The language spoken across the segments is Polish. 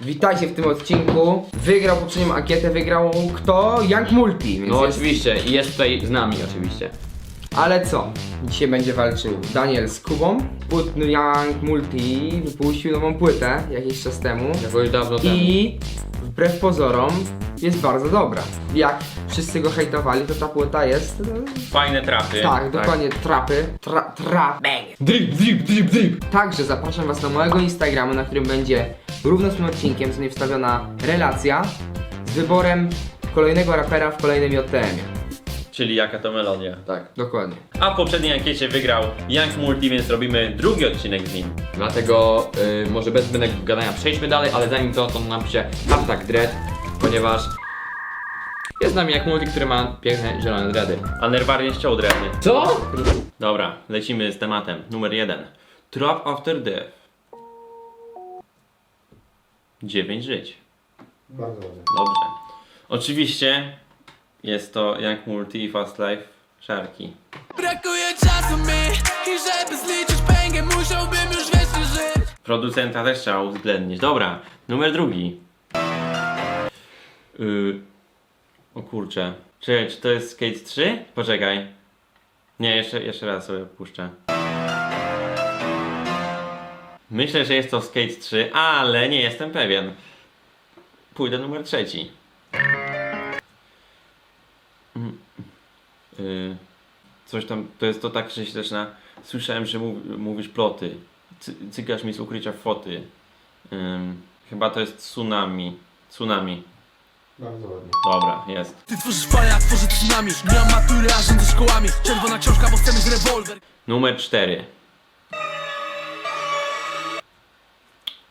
Witajcie w tym odcinku. Wygrał poprzednią ankietę, wygrał kto? Young Multi. Więc No jest... oczywiście i jest tutaj z nami oczywiście. Ale co? Dzisiaj będzie walczył Daniel z Kubą. Płótny Young Multi wypuścił nową płytę jakiś czas temu. Jakoś dawno temu. I wbrew pozorom jest bardzo dobra. Jak wszyscy go hejtowali, to ta płyta jest. no, Fajne trafy. Tak, dokładnie trapy. Tra, tra, Drip, drip, drip, drip. Także zapraszam was na mojego Instagrama, na którym będzie równo z tym odcinkiem sobie wstawiona relacja z wyborem kolejnego rapera w kolejnym JTM-ie. Czyli jaka to melodia. Tak. Dokładnie. A w poprzedniej ankiecie wygrał Young Multi, więc robimy drugi odcinek z nim. Dlatego y, może bez zbędnego gadania przejdźmy dalej, ale zanim to, to napiszę hashtag dread, ponieważ jest z nami jak multi, który ma piękne zielone dready. A Nerwar nie chciał drewny. Co? Dobra, lecimy z tematem. Numer jeden. Trap After Death. 9 żyć. Bardzo dobrze. Dobrze. Oczywiście jest to Young Multi i Fast Life Szarki. Brakuje czasu mi i żeby zliczyć pęgę musiałbym już wiecznie żyć Producenta też trzeba uwzględnić. Dobra, numer drugi. Yy, o kurczę. Czy, czy to jest Skate 3? Poczekaj. Nie, jeszcze, jeszcze raz sobie puszczę. Myślę, że jest to Skate 3, ale nie jestem pewien. Pójdę numer trzeci. Yy, coś tam, to jest to tak, że się zaczyna. Słyszałem, że mów, mówisz ploty. Cy, cygasz mi z ukrycia foty. Ym, chyba to jest tsunami. Tsunami. Bardzo ładnie. Dobra, jest. Ty tworzysz fale, tsunami matury, a rządzę szkołami Czerwona książka, bo chcę mieć rewolwer Numer 4.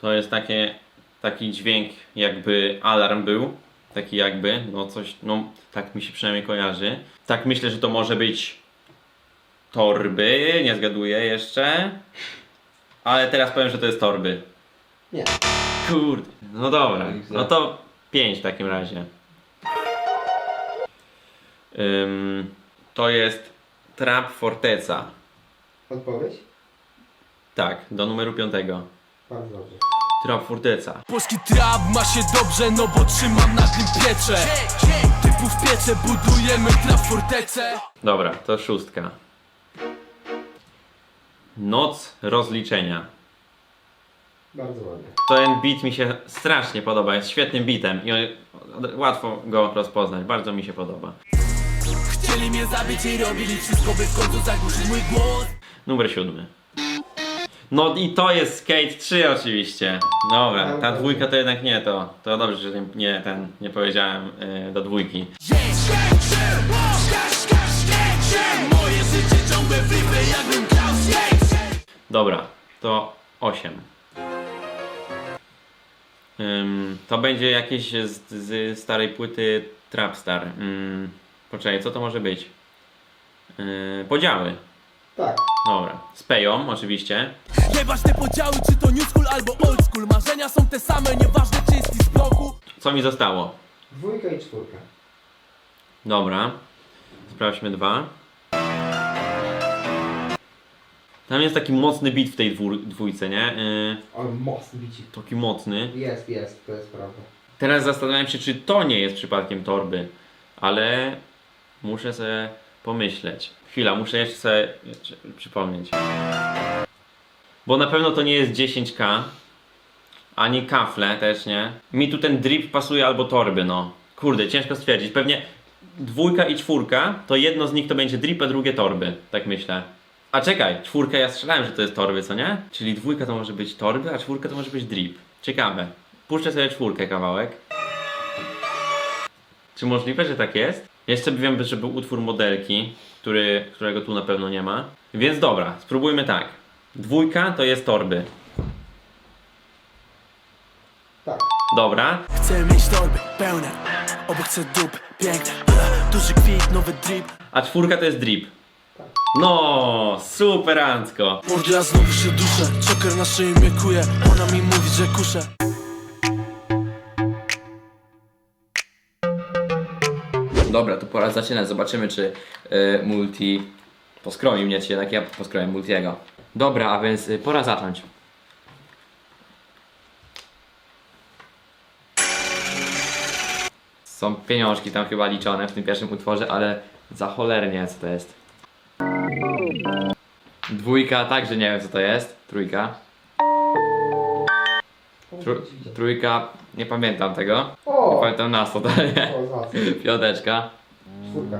To jest takie, taki dźwięk, jakby alarm był. Taki jakby, no coś, no tak mi się przynajmniej kojarzy. Tak myślę, że to może być torby, nie zgaduję jeszcze. Ale teraz powiem, że to jest torby. Nie. Kurde, no dobra, no to 5 w takim razie. Ym, to jest Trap Forteca. Odpowiedź? Tak, do numeru 5. Bardzo dobrze. Trap Forteca. Polski trap ma się dobrze, no bo trzymam na tym pieczę Typu w piece budujemy trap fortecę Dobra, to szóstka. Noc rozliczenia. Bardzo ładnie. Ten beat mi się strasznie podoba, jest świetnym beatem i łatwo go rozpoznać, bardzo mi się podoba. Chcieli mnie zabić i robili wszystko, by w końcu zagłuszyć mój głos Numer siódmy. No i to jest Skate 3 oczywiście. Dobra, ta dwójka to jednak nie to. To dobrze, że nie, nie ten, nie powiedziałem y, do dwójki. Moje życie ciągle flipy, jakbym grał skate Dobra, to 8. Ym, to będzie jakieś z, z starej płyty Trapstar. Ym, poczekaj, co to może być? Yy, podziały. Tak. Dobra. Z Peją oczywiście. Podziały, czy to new school albo old school Marzenia są te same, nieważne czy jest z bloku Co mi zostało? Dwójka i czwórka. Dobra. Sprawdźmy dwa. Tam jest taki mocny beat w tej dwór, dwójce, nie? Yy, Ale mocny bicik. taki mocny. Jest, jest, to jest prawda. Teraz zastanawiam się, czy to nie jest przypadkiem torby, ale muszę sobie pomyśleć. Chwila, muszę jeszcze sobie przypomnieć. Bo na pewno to nie jest 10k, ani kafle też nie. Mi tu ten drip pasuje albo torby, no. Kurde, ciężko stwierdzić. Pewnie dwójka i czwórka, to jedno z nich to będzie drip, a drugie torby, tak myślę. A czekaj, czwórka ja strzelałem, że to jest torby, co nie? Czyli dwójka to może być torby, a czwórka to może być drip. Ciekawe. Puszczę sobie czwórkę kawałek. Czy możliwe, że tak jest? Jeszcze wiem, że był utwór modelki, który, którego tu na pewno nie ma. Więc dobra, spróbujmy tak. Dwójka to jest torby. Tak. Dobra. Chcę mieć torby pełne, obok chcę dup piękne Duży kwit, nowy drip A czwórka to jest drip. No, superancko. Mordy, ja znowu się duszę Czoker na szyi mnie kuje Ona mi mówi, że kuszę Dobra, to pora zaczynać. Zobaczymy, czy y, multi poskromi mnie, czy jednak ja poskroję multiego. Dobra, a więc y, pora zacząć. Są pieniążki tam chyba liczone w tym pierwszym utworze, ale za cholernie co to jest. Dwójka, także nie wiem co to jest. Trójka. Trójka, nie pamiętam tego. Nie O! pamiętam nas totalnie. O. Piąteczka. Czwórka.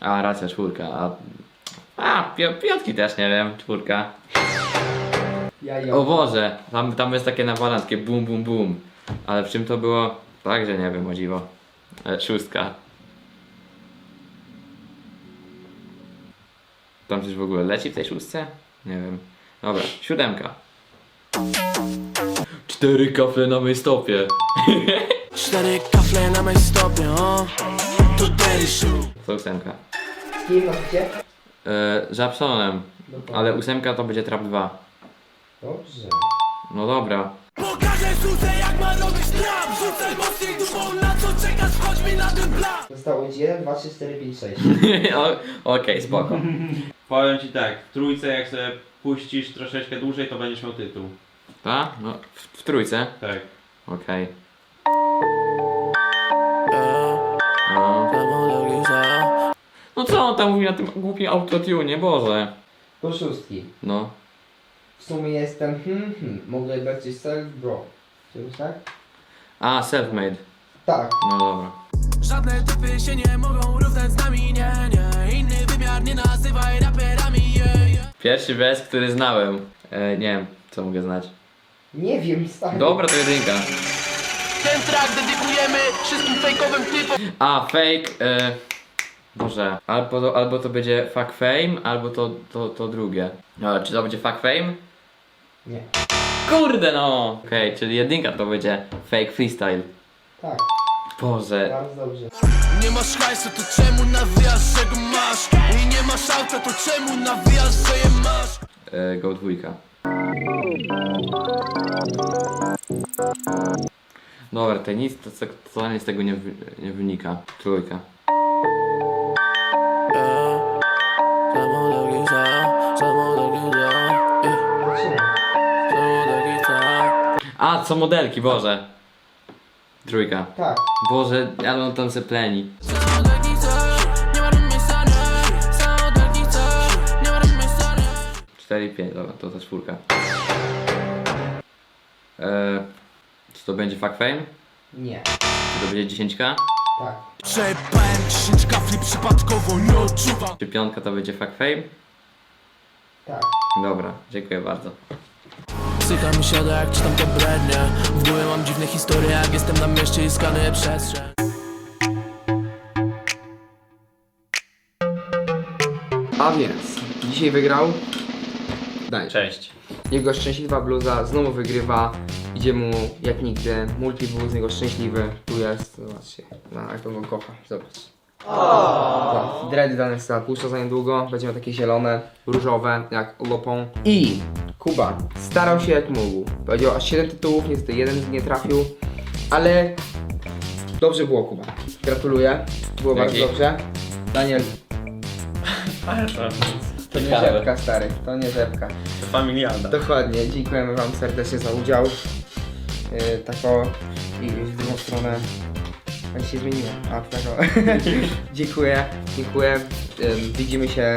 A, racja, czwórka. A, a pi- piątki też nie wiem, czwórka. Ja O Boże, tam, tam jest takie nawalanskie bum bum bum. Ale w czym to było? Także nie wiem, o dziwo. E, szóstka. Tam coś w ogóle leci w tej szóstce? Nie wiem. Dobra, siódemka. Cztery kafle na mej stopie. Cztery kafle na mej stopie, o To Shoe To ósemka. Z kim nosicie? E, z Japsonem. Ale ósemka to będzie trap 2. Dobrze. No dobra. Pokażę Zuzę jak ma robić trap Rzucę mocniej dupą, na co czekasz, chodź mi na ten plan Zostało ci 1, 2, 3, 4, 5, 6. O- Okej, spoko. Powiem ci tak, w trójce jak sobie puścisz troszeczkę dłużej, to będziesz miał tytuł. Tak? No, w, w trójce? Tak. Okej. No. no co on tam mówi na tym głupim autotune, Boże. Do szóstki. No. W sumie jestem hmm hmm. Mogę dać ci self bro. Czegoś tak? A, self-made. Tak. No dobra. Żadne typy się nie mogą równać z nami, nie, nie Inny wymiar nie nazywaj raperami, yeah, yeah. Pierwszy wers, który znałem. E, nie wiem, co mogę znać. Nie wiem, stary. Dobra, to jedynka. Ten track dedykujemy wszystkim fejkowym typom A, fake. E, Boże. Albo to, albo to będzie fuck fame, albo to, to, to drugie. Ale czy to będzie fuck fame? Nie. Kurde no! Okej, czyli jedynka to będzie fake freestyle. Tak. Boże. Bardzo dobrze. Nie masz hajsu, to czemu nawijasz, że go masz? I nie masz auta, to czemu nawijasz, że je masz? E, go dwójka. Dobra, to nic, to, totalnie z tego nie, wy, nie wynika. Trójka. A, co modelki, Boże. Trójka. Tak. Boże, ale on tam se pleni. Cztery, pięć, dobra, to ta czwórka. E, czy to będzie fuck fame? Nie. Czy to będzie dziesięćka? Tak. Przepałem 10 kafli przypadkowo, nie odczuwam Czy piątka to będzie fuck fame? Tak. Dobra, dziękuję bardzo. Psycha mi siada jak czytam te brednie W głowie mam dziwne historie jak jestem na mieście i skanuję przestrzeń A więc, dzisiaj wygrał. Daj. Cześć. Jego szczęśliwa bluza znowu wygrywa. Idzie mu jak nigdy. Multi był z niego szczęśliwy. Tu jest. Zobaczcie. No, jak on go kocha. Zobacz. Tak, Dready dane sobie puszcza za niedługo. Będzie miał takie zielone, różowe, jak lopą. I Kuba starał się jak mógł. Powiedział aż 7 tytułów, niestety jeden nie trafił. Ale dobrze było Kuba. Gratuluję. Było bardzo Dzięki. dobrze. Daniel, to nie rzepka stary, to nie rzepka. Familiada. Dokładnie, dziękujemy Wam serdecznie za udział. Yy, tako i w drugą stronę. A się zmieniło. A tako. dziękuję, dziękuję. Ym, widzimy się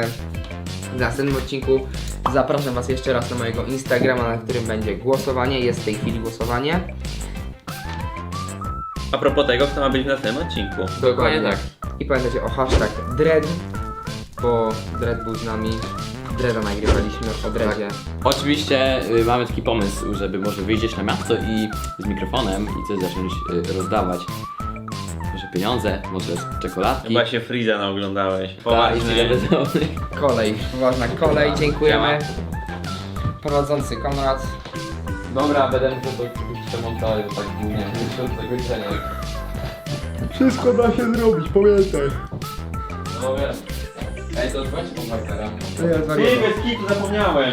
w następnym odcinku. Zapraszam Was jeszcze raz na mojego Instagrama, na którym będzie głosowanie. Jest w tej chwili głosowanie. A propos tego, kto ma być w następnym odcinku. Dokładnie tak. I pamiętajcie o hashtag Dread, bo Dread był z nami. Dreada nagrywaliśmy o Dreadzie. Oczywiście y, mamy taki pomysł, żeby może wyjść na miasto i z mikrofonem i coś zacząć y, rozdawać. Pieniądze, może czekoladki. Chyba się Freeza naoglądałeś. Tak, i bezdomnych. Kolej, poważna kolej, dziękujemy. Prowadzący Konrad. Dobra, będę musiał to przemontować, bo tak nie wiem, do zakończenia. Wszystko da się zrobić, pamiętaj. No wiem. Ej, to weź kompaktora. To ja Ty, bez kitu zapomniałem.